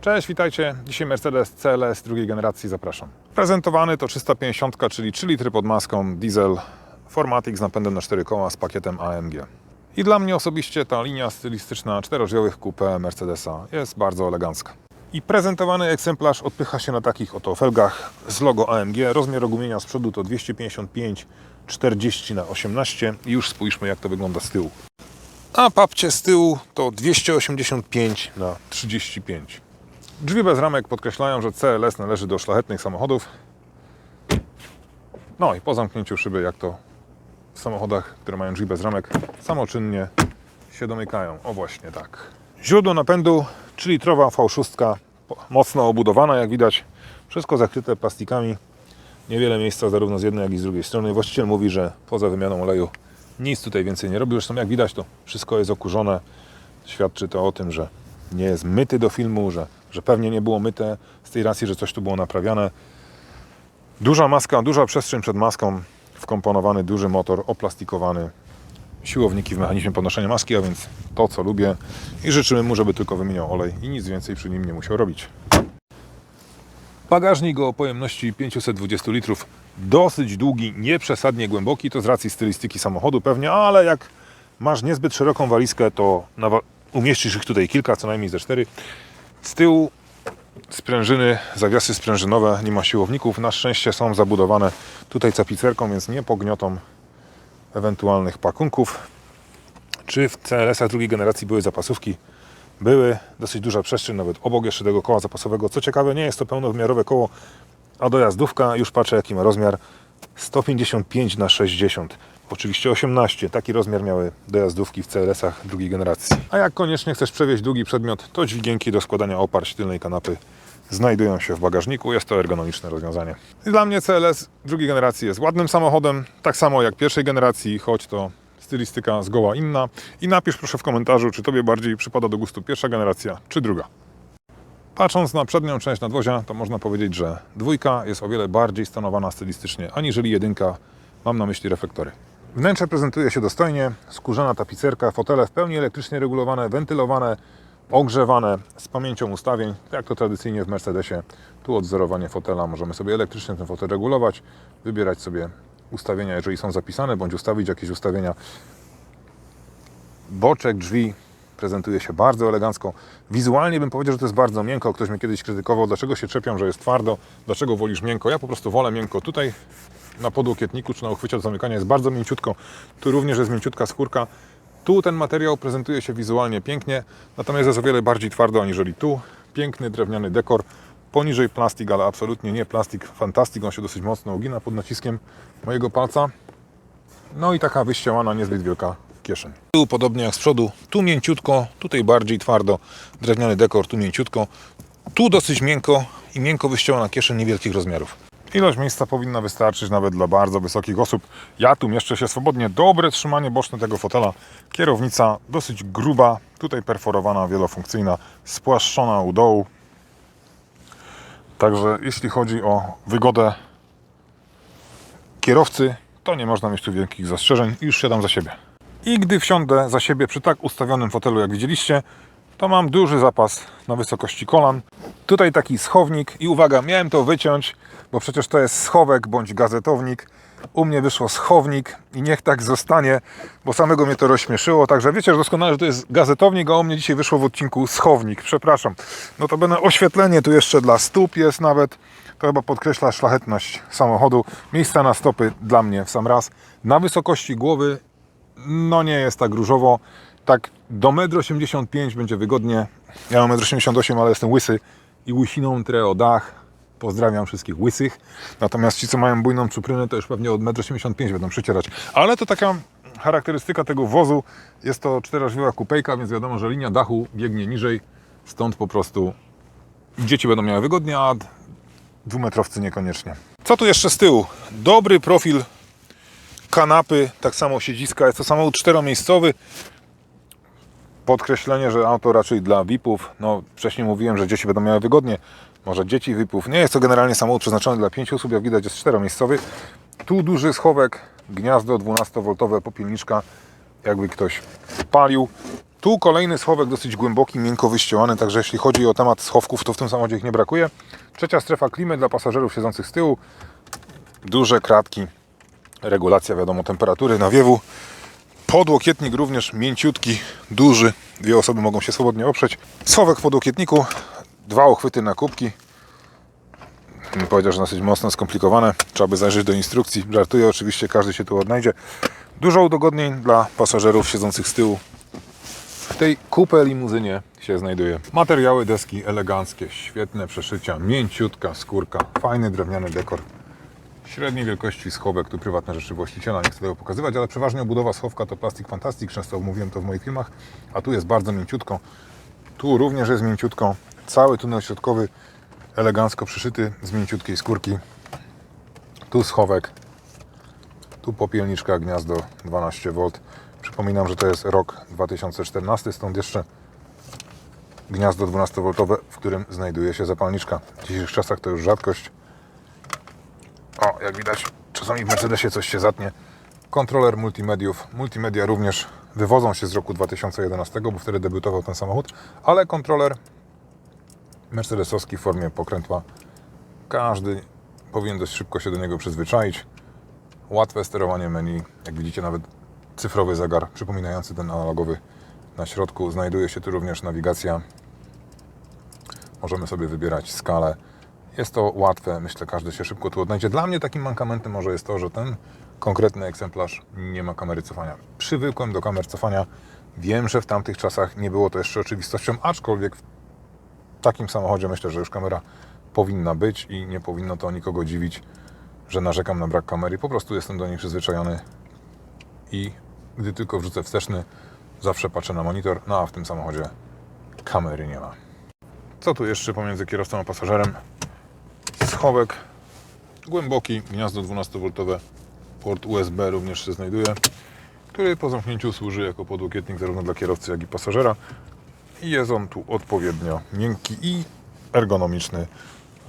Cześć, witajcie. Dzisiaj Mercedes CLS drugiej generacji, zapraszam. Prezentowany to 350, czyli 3 litry pod maską, diesel, Formatic z napędem na 4 koła z pakietem AMG. I dla mnie osobiście ta linia stylistyczna czterodrzwiowych coupe Mercedesa jest bardzo elegancka. I prezentowany egzemplarz odpycha się na takich oto felgach z logo AMG. Rozmiar ogumienia z przodu to 255 40 na 18 i już spójrzmy jak to wygląda z tyłu. A papcie z tyłu to 285 na 35. Drzwi bez ramek podkreślają, że CLS należy do szlachetnych samochodów. No i po zamknięciu szyby, jak to w samochodach, które mają drzwi bez ramek, samoczynnie się domykają. O właśnie tak. Źródło napędu 3-litrowa V6, po- mocno obudowana, jak widać. Wszystko zakryte plastikami. Niewiele miejsca zarówno z jednej, jak i z drugiej strony. Właściciel mówi, że poza wymianą oleju nic tutaj więcej nie robi. Zresztą jak widać, to wszystko jest okurzone. Świadczy to o tym, że nie jest myty do filmu, że, że pewnie nie było myte z tej racji, że coś tu było naprawiane. Duża maska, duża przestrzeń przed maską, wkomponowany duży motor oplastikowany, siłowniki w mechanizmie podnoszenia maski, a więc to, co lubię i życzymy mu, żeby tylko wymieniał olej i nic więcej przy nim nie musiał robić. Bagażnik o pojemności 520 litrów, dosyć długi, nie przesadnie głęboki, to z racji stylistyki samochodu pewnie, ale jak masz niezbyt szeroką walizkę, to nawa- umieścisz ich tutaj kilka, co najmniej ze cztery. Z tyłu sprężyny, zawiasy sprężynowe, nie ma siłowników, na szczęście są zabudowane tutaj tapicerką, więc nie pogniotą ewentualnych pakunków. Czy w CLS-ach drugiej generacji były zapasówki? Były, dosyć duża przestrzeń, nawet obok jeszcze tego koła zapasowego. Co ciekawe, nie jest to pełnowymiarowe koło, a dojazdówka, już patrzę jaki ma rozmiar, 155 na 60 Oczywiście 18. Taki rozmiar miały dojazdówki w CLS-ach drugiej generacji. A jak koniecznie chcesz przewieźć długi przedmiot, to dźwigienki do składania oparć tylnej kanapy znajdują się w bagażniku. Jest to ergonomiczne rozwiązanie. Dla mnie CLS drugiej generacji jest ładnym samochodem, tak samo jak pierwszej generacji, choć to stylistyka zgoła inna. I napisz proszę w komentarzu, czy Tobie bardziej przypada do gustu pierwsza generacja, czy druga. Patrząc na przednią część nadwozia, to można powiedzieć, że dwójka jest o wiele bardziej stanowana stylistycznie, aniżeli jedynka. Mam na myśli reflektory. Wnętrze prezentuje się dostojnie, skórzana tapicerka, fotele w pełni elektrycznie regulowane, wentylowane, ogrzewane, z pamięcią ustawień, jak to tradycyjnie w Mercedesie. Tu odzorowanie fotela, możemy sobie elektrycznie ten fotel regulować, wybierać sobie ustawienia, jeżeli są zapisane, bądź ustawić jakieś ustawienia boczek drzwi prezentuje się bardzo elegancko. Wizualnie bym powiedział, że to jest bardzo miękko. Ktoś mnie kiedyś krytykował, dlaczego się czepiam, że jest twardo, dlaczego wolisz miękko. Ja po prostu wolę miękko. Tutaj na podłokietniku czy na uchwycie do zamykania jest bardzo mięciutko. Tu również jest mięciutka skórka. Tu ten materiał prezentuje się wizualnie pięknie, natomiast jest o wiele bardziej twardo aniżeli tu. Piękny drewniany dekor. Poniżej plastik, ale absolutnie nie plastik. Fantastik, on się dosyć mocno ugina pod naciskiem mojego palca. No i taka wyścielana, niezbyt wielka kieszeń. Tu podobnie jak z przodu, tu mięciutko, tutaj bardziej twardo, drewniany dekor, tu mięciutko, tu dosyć miękko i miękko wyścielana kieszeń niewielkich rozmiarów. Ilość miejsca powinna wystarczyć nawet dla bardzo wysokich osób. Ja tu mieszczę się swobodnie. Dobre trzymanie boczne tego fotela. Kierownica dosyć gruba, tutaj perforowana, wielofunkcyjna, spłaszczona u dołu. Także jeśli chodzi o wygodę kierowcy, to nie można mieć tu wielkich zastrzeżeń już siadam za siebie. I gdy wsiądę za siebie przy tak ustawionym fotelu, jak widzieliście, to mam duży zapas na wysokości kolan. Tutaj taki schownik i uwaga, miałem to wyciąć, bo przecież to jest schowek bądź gazetownik. U mnie wyszło schownik i niech tak zostanie, bo samego mnie to rozśmieszyło. Także wiecie że doskonale, że to jest gazetownik, a u mnie dzisiaj wyszło w odcinku schownik. Przepraszam. No to będę oświetlenie tu jeszcze dla stóp jest nawet. To chyba podkreśla szlachetność samochodu. Miejsca na stopy dla mnie w sam raz. Na wysokości głowy no nie jest tak różowo. Tak do 1,85 m będzie wygodnie. Ja mam 1,88 m, ale jestem łysy i łysiną trę o dach. Pozdrawiam wszystkich łysych. Natomiast ci, co mają bujną czuprynę, to już pewnie od 1,85 m będą przycierać. Ale to taka charakterystyka tego wozu. Jest to czterożwioła kupejka, więc wiadomo, że linia dachu biegnie niżej. Stąd po prostu dzieci będą miały wygodnie, a dwumetrowcy niekoniecznie. Co tu jeszcze z tyłu? Dobry profil kanapy, tak samo siedziska. Jest to samochód czteromiejscowy. Podkreślenie, że auto raczej dla VIP-ów. No, wcześniej mówiłem, że dzieci będą miały wygodnie. Może dzieci VIP-ów. Nie jest to generalnie samochód przeznaczony dla pięciu osób. Jak widać, jest czteromiejscowy. Tu duży schowek, gniazdo 12V popielniczka. Jakby ktoś palił. Tu kolejny schowek dosyć głęboki, miękko wyścielany, także jeśli chodzi o temat schowków, to w tym samochodzie ich nie brakuje. Trzecia strefa klimy dla pasażerów siedzących z tyłu. Duże kratki, regulacja wiadomo temperatury, nawiewu. Podłokietnik również mięciutki, duży. Dwie osoby mogą się swobodnie oprzeć. Schowek w podłokietniku, dwa uchwyty na kubki. Bym powiedział, że dosyć mocno skomplikowane. Trzeba by zajrzeć do instrukcji. Żartuję, oczywiście każdy się tu odnajdzie. Dużo udogodnień dla pasażerów siedzących z tyłu. W tej kupę limuzynie się znajduje. Materiały deski eleganckie, świetne przeszycia, mięciutka skórka, fajny drewniany dekor. Średniej wielkości schowek, tu prywatne rzeczy właściciela, nie chcę tego pokazywać, ale przeważnie obudowa schowka to Plastic Fantastic, często omówiłem to w moich filmach, a tu jest bardzo mięciutko. Tu również jest mięciutko. Cały tunel środkowy elegancko przyszyty z mięciutkiej skórki. Tu schowek, tu popielniczka, gniazdo 12V. Przypominam, że to jest rok 2014, stąd jeszcze gniazdo 12V, w którym znajduje się zapalniczka. W dzisiejszych czasach to już rzadkość. O, jak widać, czasami w Mercedesie coś się zatnie. Kontroler multimediów. Multimedia również wywodzą się z roku 2011, bo wtedy debiutował ten samochód, ale kontroler mercedesowski w formie pokrętła. Każdy powinien dość szybko się do niego przyzwyczaić. Łatwe sterowanie menu. Jak widzicie, nawet cyfrowy zegar przypominający ten analogowy na środku. Znajduje się tu również nawigacja. Możemy sobie wybierać skalę. Jest to łatwe, myślę, każdy się szybko tu odnajdzie. Dla mnie takim mankamentem może jest to, że ten konkretny egzemplarz nie ma kamery cofania. Przywykłem do kamer cofania. Wiem, że w tamtych czasach nie było to jeszcze oczywistością, aczkolwiek w takim samochodzie myślę, że już kamera powinna być i nie powinno to nikogo dziwić, że narzekam na brak kamery. Po prostu jestem do niej przyzwyczajony i gdy tylko wrzucę wsteczny, zawsze patrzę na monitor, no a w tym samochodzie kamery nie ma. Co tu jeszcze pomiędzy kierowcą a pasażerem? Schowek głęboki, gniazdo 12V, port USB również się znajduje, który po zamknięciu służy jako podłokietnik zarówno dla kierowcy, jak i pasażera. I jest on tu odpowiednio miękki i ergonomiczny,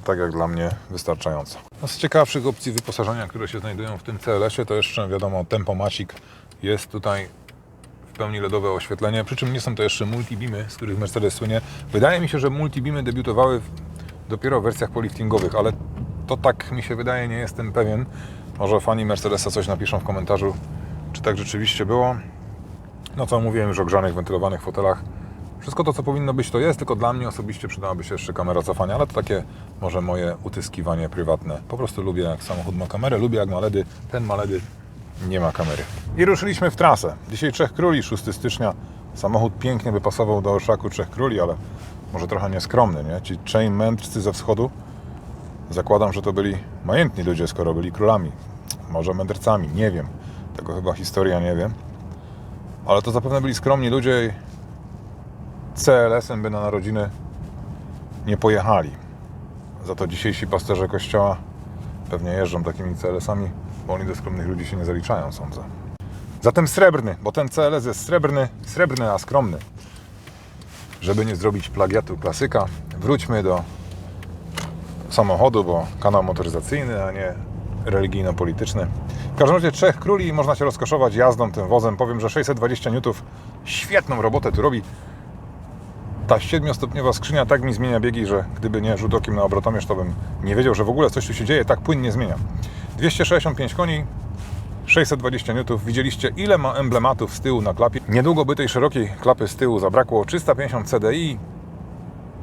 tak jak dla mnie wystarczająco. Z ciekawszych opcji wyposażenia, które się znajdują w tym CLS-ie, to jeszcze wiadomo Tempomacik. Jest tutaj w pełni LEDowe oświetlenie, przy czym nie są to jeszcze multibimy, z których Mercedes słynie. Wydaje mi się, że multibimy debiutowały dopiero w wersjach poliftingowych, ale to tak mi się wydaje, nie jestem pewien. Może fani Mercedesa coś napiszą w komentarzu, czy tak rzeczywiście było. No co mówiłem już o grzanych, wentylowanych fotelach. Wszystko to, co powinno być, to jest, tylko dla mnie osobiście przydałaby się jeszcze kamera cofania, ale to takie może moje utyskiwanie prywatne. Po prostu lubię, jak samochód ma kamerę, lubię, jak ma LEDy. Ten ma LEDy, nie ma kamery. I ruszyliśmy w trasę. Dzisiaj Trzech Króli, 6 stycznia. Samochód pięknie by pasował do orszaku Trzech Króli, ale może trochę nieskromny, nie? Ci trzej mędrcy ze wschodu, zakładam, że to byli majętni ludzie, skoro byli królami. Może mędrcami, nie wiem. Tego chyba historia nie wie. Ale to zapewne byli skromni ludzie i CLS-em by na narodziny nie pojechali. Za to dzisiejsi pasterze kościoła pewnie jeżdżą takimi CLS-ami, bo oni do skromnych ludzi się nie zaliczają, sądzę. Zatem srebrny, bo ten CLS jest srebrny, srebrny, a skromny. Żeby nie zrobić plagiatu klasyka, wróćmy do samochodu, bo kanał motoryzacyjny, a nie religijno-polityczny. W każdym razie trzech króli i można się rozkoszować jazdą tym wozem. Powiem, że 620 N świetną robotę tu robi. Ta siedmiostopniowa skrzynia tak mi zmienia biegi, że gdyby nie rzut okiem na obrotomierz, to bym nie wiedział, że w ogóle coś tu się dzieje. Tak płynnie zmienia. 265 koni, 620 N. Widzieliście, ile ma emblematów z tyłu na klapie. Niedługo by tej szerokiej klapy z tyłu zabrakło. 350 CDI,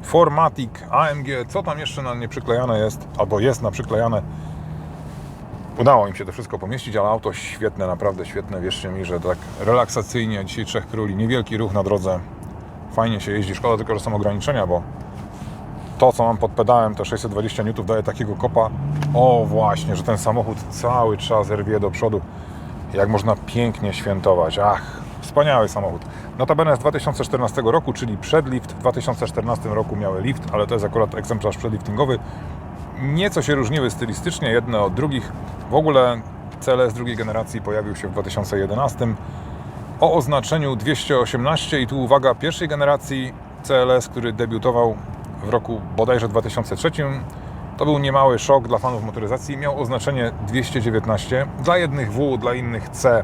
Formatic, AMG, co tam jeszcze na nie przyklejane jest, albo jest na przyklejane. Udało im się to wszystko pomieścić, ale auto świetne, naprawdę świetne. Wierzcie mi, że tak relaksacyjnie, dzisiaj Trzech Króli, niewielki ruch na drodze. Fajnie się jeździ, szkoda tylko, że są ograniczenia, bo to, co mam pod pedałem, to 620 N daje takiego kopa. O właśnie, że ten samochód cały czas rwie do przodu. Jak można pięknie świętować. Ach, wspaniały samochód. Notabene z 2014 roku, czyli przedlift. W 2014 roku miały lift, ale to jest akurat egzemplarz przedliftingowy. Nieco się różniły stylistycznie jedne od drugich. W ogóle CLS drugiej generacji pojawił się w 2011 o oznaczeniu 218 i tu uwaga, pierwszej generacji CLS, który debiutował w roku bodajże 2003. To był niemały szok dla fanów motoryzacji. Miał oznaczenie 219. Dla jednych W, dla innych C.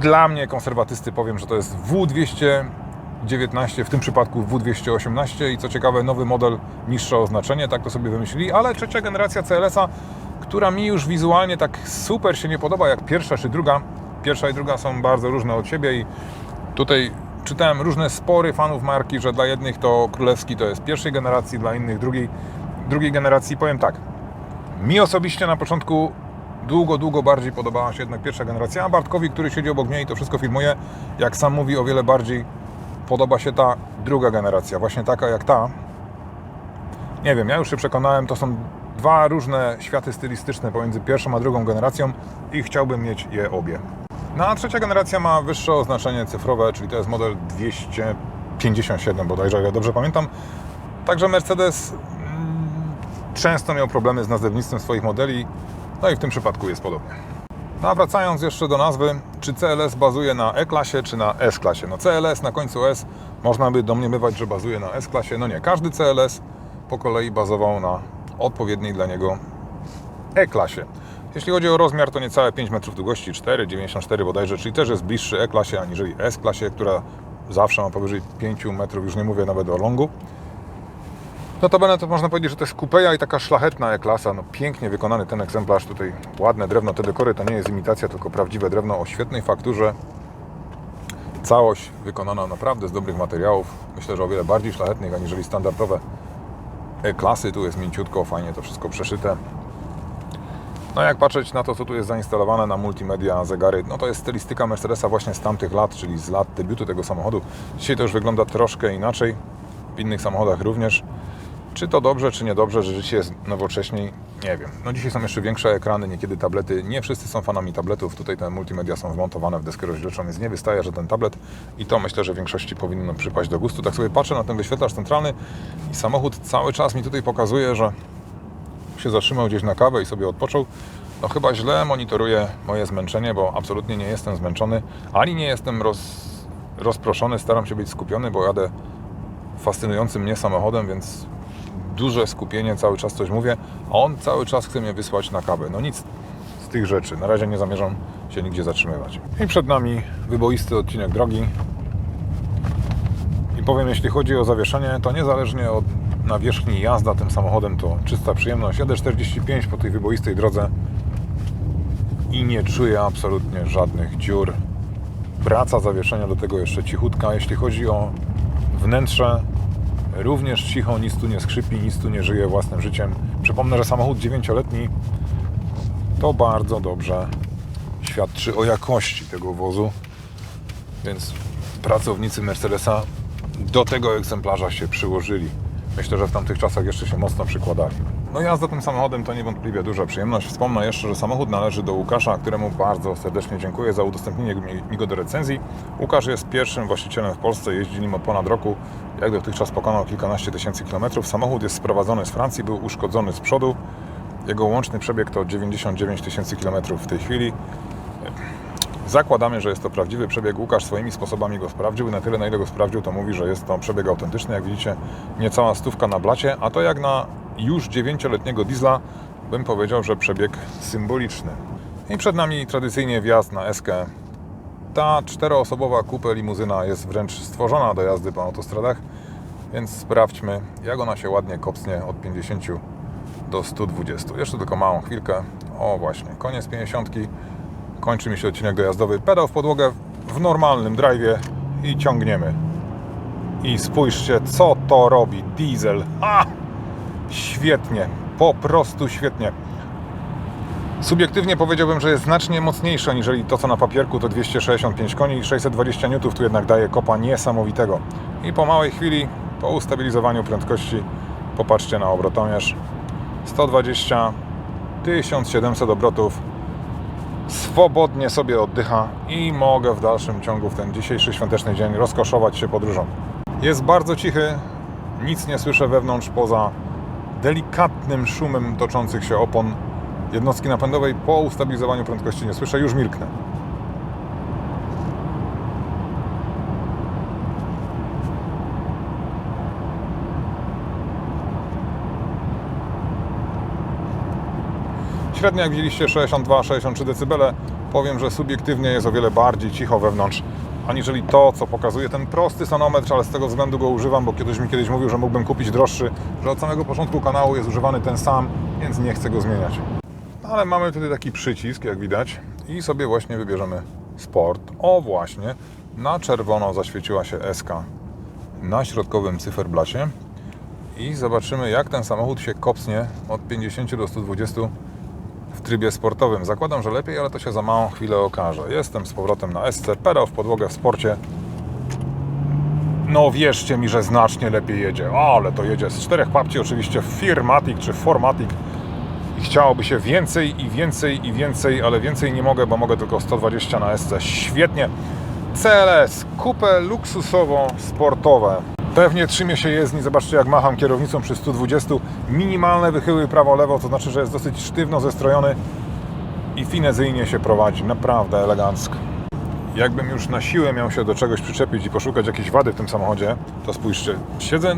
Dla mnie, konserwatysty, powiem, że to jest W219, w tym przypadku W218 i co ciekawe, nowy model, niższe oznaczenie, tak to sobie wymyślili, ale trzecia generacja CLS-a, która mi już wizualnie tak super się nie podoba jak pierwsza czy druga. Pierwsza i druga są bardzo różne od siebie i tutaj czytałem różne spory fanów marki, że dla jednych to królewski to jest pierwszej generacji, dla innych drugiej, drugiej generacji. Powiem tak, mi osobiście na początku długo, długo bardziej podobała się jednak pierwsza generacja, a Bartkowi, który siedzi obok mnie i to wszystko filmuje, jak sam mówi, o wiele bardziej podoba się ta druga generacja, właśnie taka jak ta. Nie wiem, ja już się przekonałem, to są dwa różne światy stylistyczne pomiędzy pierwszą a drugą generacją i chciałbym mieć je obie. No a trzecia generacja ma wyższe oznaczenie cyfrowe, czyli to jest model 257 bodajże, ile dobrze pamiętam. Także Mercedes mm, często miał problemy z nazewnictwem swoich modeli, no i w tym przypadku jest podobnie. No a wracając jeszcze do nazwy, czy CLS bazuje na E-klasie czy na S-klasie? No CLS na końcu S można by domniemywać, że bazuje na S-klasie. No nie, każdy CLS po kolei bazował na odpowiedniej dla niego E-klasie. Jeśli chodzi o rozmiar, to niecałe 5 metrów długości, 4,94 bodajże, czyli też jest bliższy E-klasie aniżeli S-klasie, która zawsze ma powyżej 5 metrów, już nie mówię nawet o longu. Notabene to można powiedzieć, że to jest kupeja i taka szlachetna E-klasa, no pięknie wykonany ten egzemplarz, tutaj ładne drewno, te dekory to nie jest imitacja, tylko prawdziwe drewno o świetnej fakturze. Całość wykonana naprawdę z dobrych materiałów, myślę, że o wiele bardziej szlachetnych aniżeli standardowe E-klasy, tu jest mięciutko, fajnie to wszystko przeszyte. No jak patrzeć na to, co tu jest zainstalowane na multimedia, zegary, no to jest stylistyka Mercedesa właśnie z tamtych lat, czyli z lat debiutu tego samochodu. Dzisiaj to już wygląda troszkę inaczej, w innych samochodach również. Czy to dobrze, czy niedobrze, że życie jest nowocześniej? Nie wiem. No dzisiaj są jeszcze większe ekrany, niekiedy tablety. Nie wszyscy są fanami tabletów. Tutaj te multimedia są wmontowane w deskę rozdzielczą, więc nie wystaje, że ten tablet i to myślę, że większości powinno przypaść do gustu. Tak sobie patrzę na ten wyświetlacz centralny i samochód cały czas mi tutaj pokazuje, że się zatrzymał gdzieś na kawę i sobie odpoczął. No chyba źle monitoruje moje zmęczenie, bo absolutnie nie jestem zmęczony, ani nie jestem roz, rozproszony. Staram się być skupiony, bo jadę fascynującym mnie samochodem, więc duże skupienie, cały czas coś mówię, a on cały czas chce mnie wysłać na kawę. No nic z tych rzeczy. Na razie nie zamierzam się nigdzie zatrzymywać. I przed nami wyboisty odcinek drogi. I powiem, jeśli chodzi o zawieszenie, to niezależnie od nawierzchni jazda tym samochodem to czysta przyjemność. Jadę 45 po tej wyboistej drodze i nie czuję absolutnie żadnych dziur. Praca zawieszenia do tego jeszcze cichutka. Jeśli chodzi o wnętrze, również cicho, nic tu nie skrzypi, nic tu nie żyje własnym życiem. Przypomnę, że samochód 9-letni to bardzo dobrze świadczy o jakości tego wozu, więc pracownicy Mercedesa do tego egzemplarza się przyłożyli. Myślę, że w tamtych czasach jeszcze się mocno przykładali. No jazda tym samochodem to niewątpliwie duża przyjemność. Wspomnę jeszcze, że samochód należy do Łukasza, któremu bardzo serdecznie dziękuję za udostępnienie mi go do recenzji. Łukasz jest pierwszym właścicielem w Polsce, jeździ nim od ponad roku. Jak dotychczas pokonał kilkanaście tysięcy kilometrów. Samochód jest sprowadzony z Francji, był uszkodzony z przodu. Jego łączny przebieg to 99 tysięcy kilometrów w tej chwili. Zakładamy, że jest to prawdziwy przebieg. Łukasz swoimi sposobami go sprawdził. Na tyle, na ile go sprawdził, to mówi, że jest to przebieg autentyczny. Jak widzicie, niecała stówka na blacie, a to jak na już 9-letniego diesla, bym powiedział, że przebieg symboliczny. I przed nami tradycyjnie wjazd na Eskę. Ta czteroosobowa kupę limuzyna jest wręcz stworzona do jazdy po autostradach, więc sprawdźmy, jak ona się ładnie kopsnie od 50 do 120. Jeszcze tylko małą chwilkę. O właśnie, koniec 50 kończy mi się odcinek dojazdowy. Pedał w podłogę w normalnym drive'ie i ciągniemy. I spójrzcie, co to robi diesel. A! Świetnie, po prostu świetnie. Subiektywnie powiedziałbym, że jest znacznie mocniejszy aniżeli to, co na papierku to 265 koni i 620 N tu jednak daje kopa niesamowitego. I po małej chwili, po ustabilizowaniu prędkości, popatrzcie na obrotomierz. 120, 1700 obrotów, swobodnie sobie oddycha i mogę w dalszym ciągu w ten dzisiejszy świąteczny dzień rozkoszować się podróżą. Jest bardzo cichy, nic nie słyszę wewnątrz poza delikatnym szumem toczących się opon jednostki napędowej. Po ustabilizowaniu prędkości nie słyszę, już milknę. Średnio jak widzieliście 62-63 dB. Powiem, że subiektywnie jest o wiele bardziej cicho wewnątrz, aniżeli to, co pokazuje ten prosty sonometr, ale z tego względu go używam, bo kiedyś mi kiedyś mówił, że mógłbym kupić droższy, że od samego początku kanału jest używany ten sam, więc nie chcę go zmieniać. Ale mamy tutaj taki przycisk, jak widać, i sobie właśnie wybierzemy sport. O właśnie, na czerwono zaświeciła się SK na środkowym cyferblacie i zobaczymy, jak ten samochód się kopsnie od 50 do 120 w trybie sportowym. Zakładam, że lepiej, ale to się za małą chwilę okaże. Jestem z powrotem na SC, pedał w podłogę w sporcie. No wierzcie mi, że znacznie lepiej jedzie. O, ale to jedzie z czterech papci, oczywiście Firmatic czy Formatic. I chciałoby się więcej i więcej i więcej, ale więcej nie mogę, bo mogę tylko 120 na SC. Świetnie. CLS, kupę luksusowo sportowe. Pewnie trzymie się jezdni, zobaczcie jak macham kierownicą przy 120. Minimalne wychyły prawo-lewo, to znaczy, że jest dosyć sztywno zestrojony i finezyjnie się prowadzi. Naprawdę elegancko. Jakbym już na siłę miał się do czegoś przyczepić i poszukać jakiejś wady w tym samochodzie, to spójrzcie, siedzę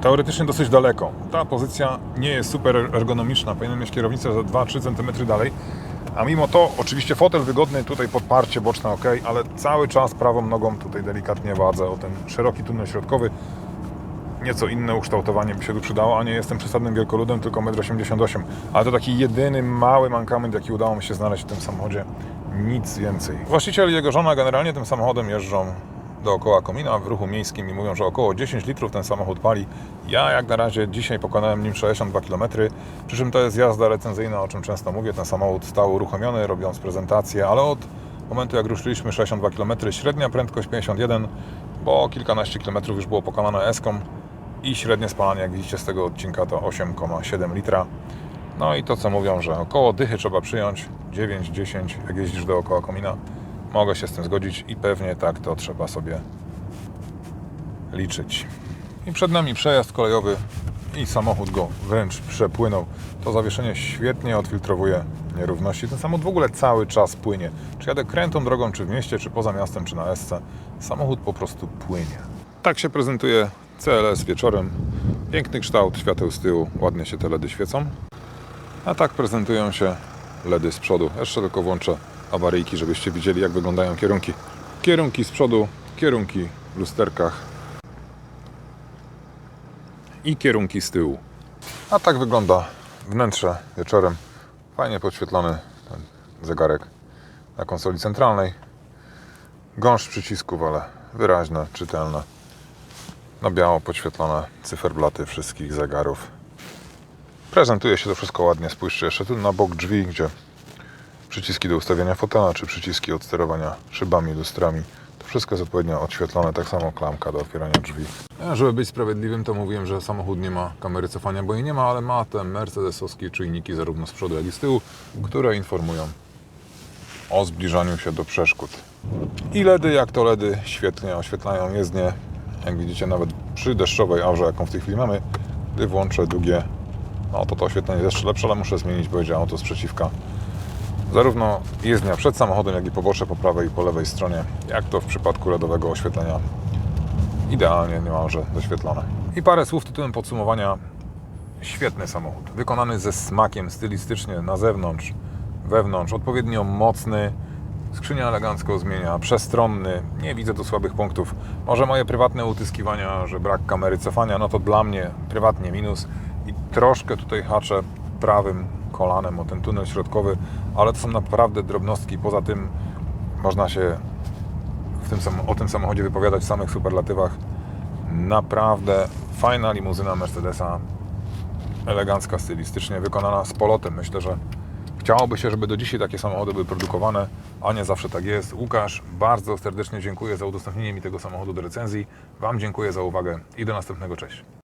teoretycznie dosyć daleko. Ta pozycja nie jest super ergonomiczna, powinienem mieć kierownicę za 2-3 cm dalej, a mimo to oczywiście fotel wygodny, tutaj podparcie boczne ok, ale cały czas prawą nogą tutaj delikatnie wadzę o ten szeroki tunel środkowy. Nieco inne ukształtowanie by się tu przydało, a nie jestem przesadnym wielkoludem, tylko 1,88 m. Ale to taki jedyny mały mankament, jaki udało mi się znaleźć w tym samochodzie. Nic więcej. Właściciel i jego żona generalnie tym samochodem jeżdżą dookoła komina w ruchu miejskim i mówią, że około 10 litrów ten samochód pali. Ja jak na razie dzisiaj pokonałem nim 62 km, przy czym to jest jazda recenzyjna, o czym często mówię. Ten samochód stał uruchomiony, robiąc prezentację, ale od momentu jak ruszyliśmy 62 km, średnia prędkość 51, bo kilkanaście kilometrów już było pokonane eską i średnie spalanie, jak widzicie z tego odcinka, to 8,7 litra. No i to co mówią, że około dychy trzeba przyjąć, 9-10 jak jeździsz dookoła komina. Mogę się z tym zgodzić i pewnie tak to trzeba sobie liczyć. I przed nami przejazd kolejowy i samochód go wręcz przepłynął. To zawieszenie świetnie odfiltrowuje nierówności. Ten samochód w ogóle cały czas płynie. Czy jadę krętą drogą, czy w mieście, czy poza miastem, czy na SC, samochód po prostu płynie. Tak się prezentuje CLS wieczorem. Piękny kształt, świateł z tyłu, ładnie się te LEDy świecą. A tak prezentują się LEDy z przodu. Jeszcze tylko włączę awaryjki, żebyście widzieli jak wyglądają kierunki. Kierunki z przodu, kierunki w lusterkach i kierunki z tyłu. A tak wygląda wnętrze wieczorem. Fajnie podświetlony ten zegarek na konsoli centralnej. Gąszcz przycisków, ale wyraźne, czytelne. Na biało podświetlone cyferblaty wszystkich zegarów. Prezentuje się to wszystko ładnie. Spójrzcie jeszcze tu na bok drzwi, gdzie przyciski do ustawiania fotela, czy przyciski od sterowania szybami, lustrami. To wszystko jest odpowiednio odświetlone, tak samo klamka do otwierania drzwi. Ja, żeby być sprawiedliwym, to mówiłem, że samochód nie ma kamery cofania, bo jej nie ma, ale ma te mercedesowskie czujniki zarówno z przodu, jak i z tyłu, które informują o zbliżaniu się do przeszkód. I LEDy, jak to LEDy, świetnie oświetlają jezdnię. Jak widzicie, nawet przy deszczowej aurze, jaką w tej chwili mamy, gdy włączę długie, no to to oświetlenie jest jeszcze lepsze, ale muszę zmienić, bo jedzie auto sprzeciwka. Zarówno jezdnia przed samochodem, jak i pobocze po prawej i po lewej stronie, jak to w przypadku LEDowego oświetlenia, idealnie niemalże doświetlone. I parę słów tytułem podsumowania. Świetny samochód, wykonany ze smakiem stylistycznie na zewnątrz, wewnątrz, odpowiednio mocny, skrzynia elegancko zmienia, przestronny, nie widzę tu słabych punktów. Może moje prywatne utyskiwania, że brak kamery cofania, no to dla mnie prywatnie minus i troszkę tutaj haczę prawym kolanem o ten tunel środkowy, ale to są naprawdę drobnostki. Poza tym można się w tym, o tym samochodzie wypowiadać w samych superlatywach. Naprawdę fajna limuzyna Mercedesa, elegancka stylistycznie, wykonana z polotem. Myślę, że chciałoby się, żeby do dzisiaj takie samochody były produkowane, a nie zawsze tak jest. Łukasz, bardzo serdecznie dziękuję za udostępnienie mi tego samochodu do recenzji. Wam dziękuję za uwagę i do następnego. Cześć.